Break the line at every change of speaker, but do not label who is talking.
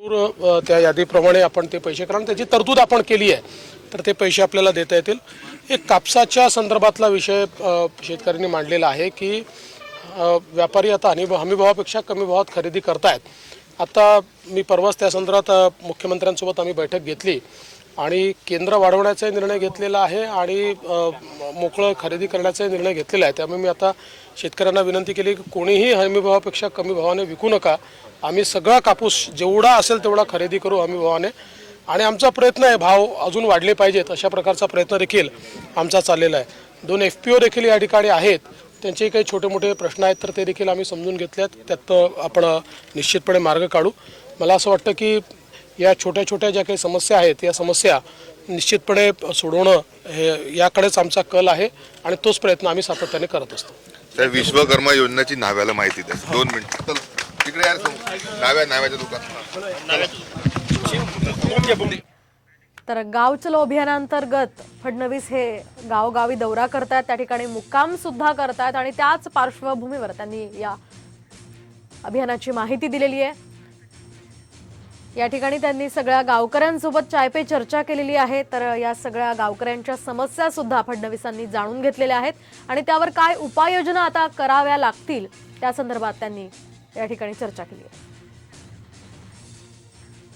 जरूर त्या यादीप्रमाणे आपण ते पैसे कारण त्याची तरतूद आपण केली आहे. तर ते पैसे आपल्याला देता येतील. एक कापसाच्या संदर्भातला विषय शेतकऱ्यांनी मांडलेला आहे की व्यापारी आता हमी हमीभावापेक्षा कमी भावात खरेदी करतायत. आता मी परवाच त्या संदर्भात मुख्यमंत्र्यांसोबत आम्ही बैठक घेतली. आणि केंद्र वाढवण्याचा निर्णय घेतलेला आहे आणि मोकळं खरेदी करण्याचा निर्णय घेतलेला आहे. त्यामुळे मी आता शेतकऱ्यांना विनंती केली की कोणीही हमीभावापेक्षा कमी भावाने विकू नका. आम्ही सगळा कापूस जेवढा असेल तेवढा खरेदी करू हमीभावाने आणि आमचा प्रयत्न आहे भाव अजून वाढले पाहिजेत अशा प्रकारचा प्रयत्न देखील आमचा चाललेला आहे. दोन एफ पी ओ देखील या ठिकाणी आहेत. त्यांचे काही छोटे मोठे प्रश्न आहेत तर ते देखील आम्ही समजून घेतले आहेत त्यात आपण निश्चितपणे मार्ग काढू. मला असं वाटतं की या छोट्या छोट्या ज्या काही समस्या आहेत या समस्या निश्चितपणे सोडवणं हे याकडेच आमचा कल आहे आणि तोच प्रयत्न आम्ही सातत्याने करत असतो.
त्या विश्वकर्मा योजनेची नाव्याला माहिती द्या. दोन मिनिट. चल. तिकडे यार. नाव्या नाव्याच्या दुकान
तर गाव चलो अभियानांतर्गत फडणवीस हे गावोगावी दौरा करतायत त्या ठिकाणी मुक्काम सुद्धा करतायत आणि त्याच पार्श्वभूमीवर त्यांनी या अभियानाची माहिती दिलेली आहे. या ठिकाणी त्यांनी सगळ्या गावकऱ्यांसोबत चाय पे चर्चा केलेली आहे. तर या सगळ्या गावकऱ्यांच्या समस्या सुद्धा फडणवीसांनी जाणून घेतलेल्या आहेत. आणि त्यावर काय उपाययोजना आता कराव्या लागतील त्या संदर्भात त्यांनी या ठिकाणी चर्चा केली आहे.